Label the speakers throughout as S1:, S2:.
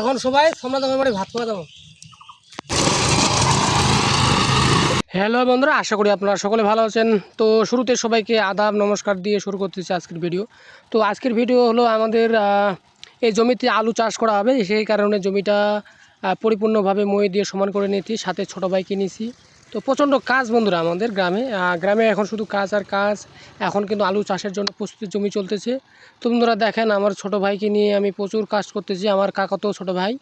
S1: এখন সবাই সোমনাথ আমার বাড়ি ভাত খাওয়া যাব হ্যালো বন্ধুরা, আশা করি আপনারা সকলে ভালো আছেন। তো শুরুতে সবাইকে আদাব, নমস্কার দিয়ে শুরু করতেছি আজকের ভিডিও। তো আজকের ভিডিও হলো আমাদের এই জমিতে আলু চাষ করা হবে। সেই কারণে জমিটা পরিপূর্ণভাবে মই দিয়ে সমান করে নিয়েছি, সাথে ছোটো বাইকে নিয়েছি। তো প্রচণ্ড কাজ বন্ধুরা আমাদের গ্রামে। গ্রামে এখন শুধু কাজ আর কাজ। এখন কিন্তু আলু চাষের জন্য প্রস্তুতি জমি চলতেছে। তো বন্ধুরা দেখেন, আমার ছোট ভাইকে নিয়ে আমি প্রচুর কাজ করতেছি, আমার কাকাতো ছোট ভাই।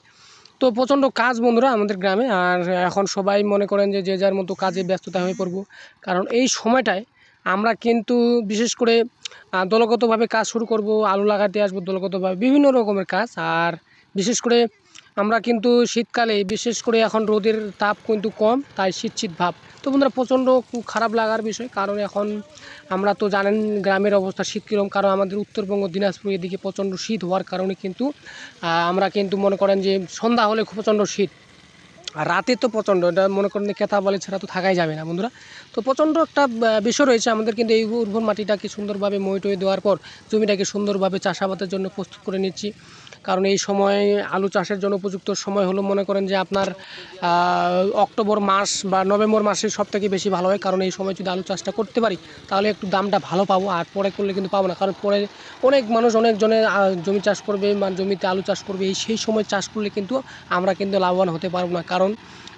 S1: তো প্রচণ্ড কাজ বন্ধুরা আমাদের গ্রামে। আর এখন সবাই মনে করেন যে যে যার মতো কাজে ব্যস্ততা হয়ে পড়ব। কারণ এই সময়টায় আমরা কিন্তু বিশেষ করে দলগতভাবে কাজ শুরু করব, আলু লাগাতে আসব দলগতভাবে, বিভিন্ন রকমের কাজ। আর বিশেষ করে আমরা কিন্তু শীতকালে, বিশেষ করে এখন রোদের তাপ কিন্তু কম, তাই শীত শীত ভাব। তো বন্ধুরা, প্রচণ্ড খারাপ লাগার বিষয়, কারণ এখন আমরা তো জানেন গ্রামের অবস্থা শীত কীরকম কারণ আমাদের উত্তরবঙ্গ, দিনাজপুর এদিকে প্রচণ্ড শীত হওয়ার কারণে কিন্তু আমরা কিন্তু মনে করেন যে সন্ধ্যা হলে খুব প্রচণ্ড শীত, আর রাতে তো প্রচণ্ড, এটা মনে করেন কেতা বলে ছাড়া তো থাকাই যাবে না বন্ধুরা। তো প্রচণ্ড একটা বিষয় রয়েছে, আমাদের কিন্তু এই উর্বর মাটিটাকে সুন্দরভাবে মই টয়ে দেওয়ার পর, জমিটাকে সুন্দরভাবে চাষাবাদের জন্য প্রস্তুত করে নিচ্ছি। কারণ এই সময় আলু চাষের জন্য উপযুক্ত সময় হলো মনে করেন যে আপনার অক্টোবর মাস বা নভেম্বর মাসে সব থেকে বেশি ভালো হয়। কারণ এই সময় যদি আলু চাষটা করতে পারি, তাহলে একটু দামটা ভালো পাবো আর পরে করলে কিন্তু পাবো না। কারণ পরে অনেক মানুষ, অনেক জনে জমি চাষ করবে বা জমিতে আলু চাষ করবে। এই সেই সময় চাষ করলে কিন্তু আমরা কিন্তু লাভবান হতে পারব না। কারণ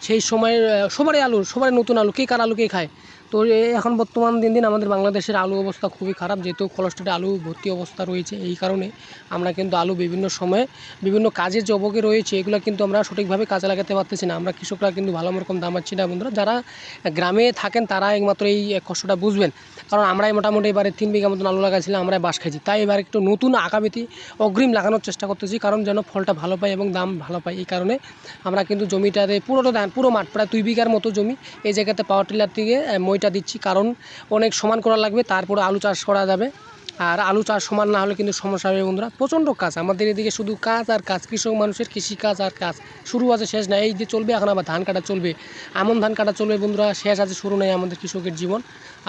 S1: সেই সময় সবারই আলু, সবারই নতুন আলু। কে কার আলু কে খায়? তো এখন বর্তমান দিন দিন আমাদের বাংলাদেশের আলু অবস্থা খুবই খারাপ, যেহেতু কোলেস্ট্রলে আলু ভর্তি অবস্থা রয়েছে, এই কারণে আমরা কিন্তু আলু বিভিন্ন সময়ে বিভিন্ন কাজের যে অবকে রয়েছে, এগুলো কিন্তু আমরা সঠিকভাবে কাজে লাগাতে পারতেছি না। আমরা কৃষকরা কিন্তু ভালো রকম দাম পাচ্ছি না বন্ধুরা। যারা গ্রামে থাকেন তারা একমাত্র এই কষ্টটা বুঝবেন। কারণ আমরাই মোটামুটি এবারে তিন বিঘা মতন আলু লাগাইছিলাম আমরা বাস খাইছি। তাই এবার একটু নতুন আগামীতে অগ্রিম লাগানোর চেষ্টা করতেছি, কারণ যেন ফলটা ভালো পাই এবং দাম ভালো পাই এই কারণে আমরা কিন্তু জমিটাতে পুরোটা পুরো মাঠ, প্রায় দুই বিঘার মতো জমি এই জায়গাতে পাওয়ার টিলার থেকে মইটা দিচ্ছি, কারণ অনেক সমান করা লাগবে, তারপরে আলু চাষ করা যাবে। আর আলু চাষ সমান না হলে কিন্তু সমস্যা হবে বন্ধুরা। প্রচণ্ড কাজ, আমাদের এদিকে শুধু কাজ আর কাজ, কৃষক মানুষের কৃষি কাজ আর কাজ। শুরু আছে, শেষ নাই, এই যে চলবে, এখন আবার ধান কাটা চলবে। এমন ধান কাটা চলবে বন্ধুরা, শেষ আছে, শুরু নেই আমাদের কৃষকের জীবন।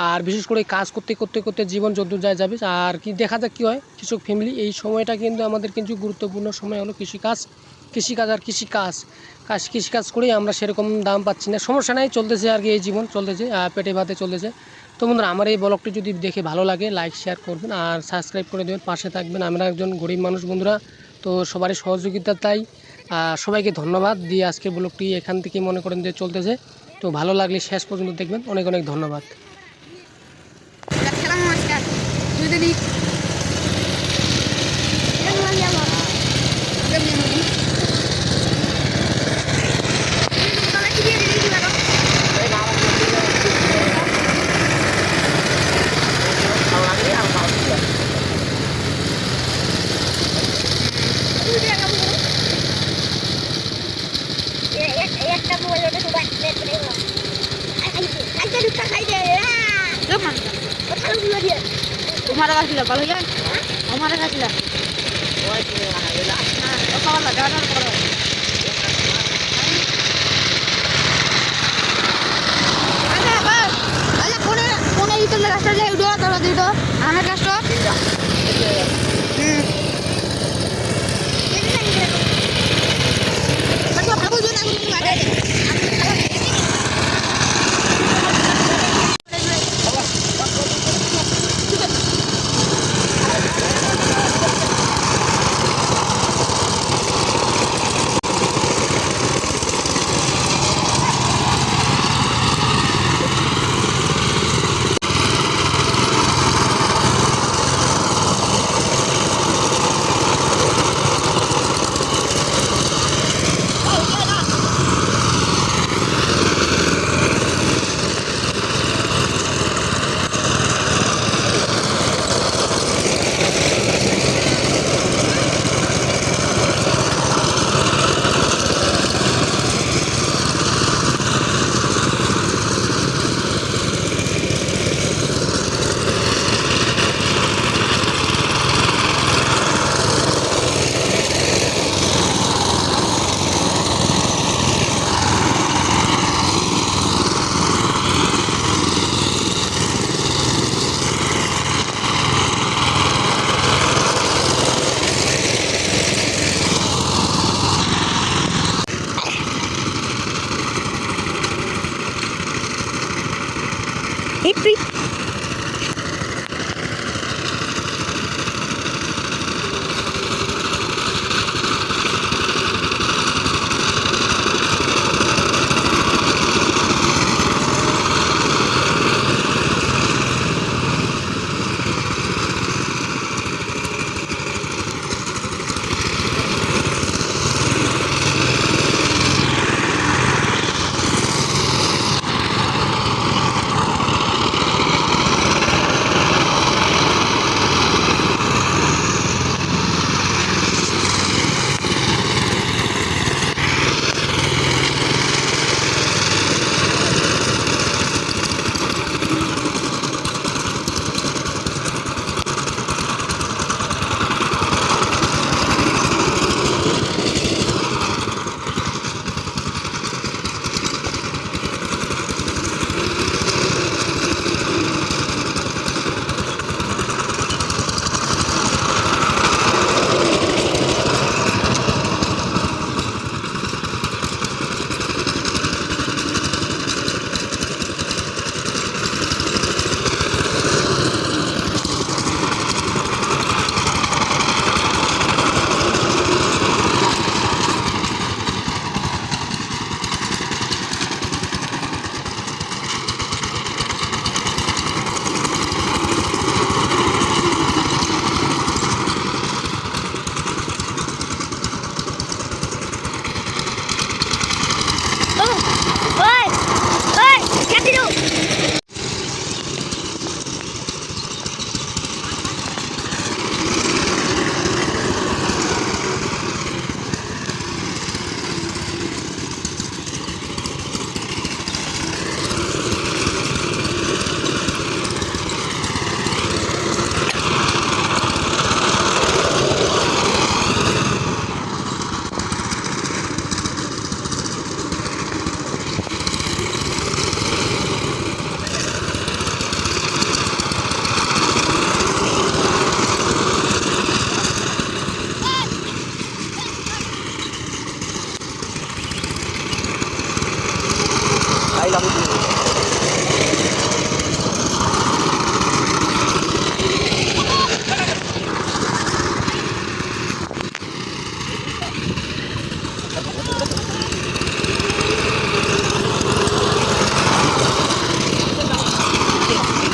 S1: আর বিশেষ করে কাজ করতে করতে করতে জীবন যদ্দূর যায়, যাবে। আর কি দেখা যাক কী হয়, কৃষক ফ্যামিলি এই সময়টা কিন্তু আমাদের কিন্তু গুরুত্বপূর্ণ সময় হলো কৃষিকাজ। কৃষিকাজ আর কৃষিকাজ। কাজ, কৃষিকাজ করেই আমরা সেরকম দাম পাচ্ছি না। সমস্যা নাই, চলতেছে আর কি এই জীবন, চলতেছে পেটে ভাতে চলতেছে। তো বন্ধুরা, আমার এই ব্লগটি যদি দেখে ভালো লাগে লাইক শেয়ার করবেন আর সাবস্ক্রাইব করে দেবেন, পাশে থাকবেন। আমরা একজন গরিব মানুষ বন্ধুরা, তো সবারই সহযোগিতা তাই সবাইকে ধন্যবাদ দিয়ে আজকের ব্লগটি এখান থেকে মনে করেন যে চলতেছে। তো ভালো লাগলে শেষ পর্যন্ত দেখবেন। অনেক অনেক ধন্যবাদ
S2: খেলা নমস্কার যদি একটা মোবাইল ওটা শুধু একটা দুটা খাই দে ওঠাগুলো দিয়ে
S3: তোমার গাছিল ভালো আমার গাছিল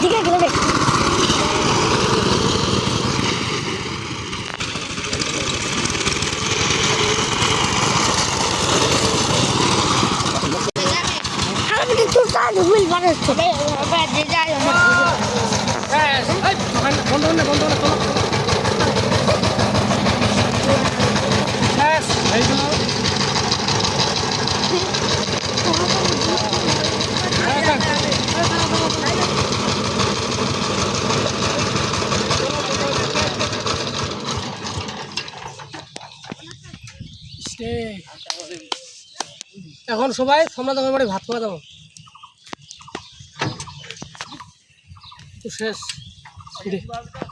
S2: দিকে গেলে দেখ
S1: বন্ধ না বন্ধ না চলো ব্যাস এই গেল। হ্যাঁ, হ্যাঁ। Stay. এখন সবাই আমার বাড়ি ভাত খাওয়া তো শেষ।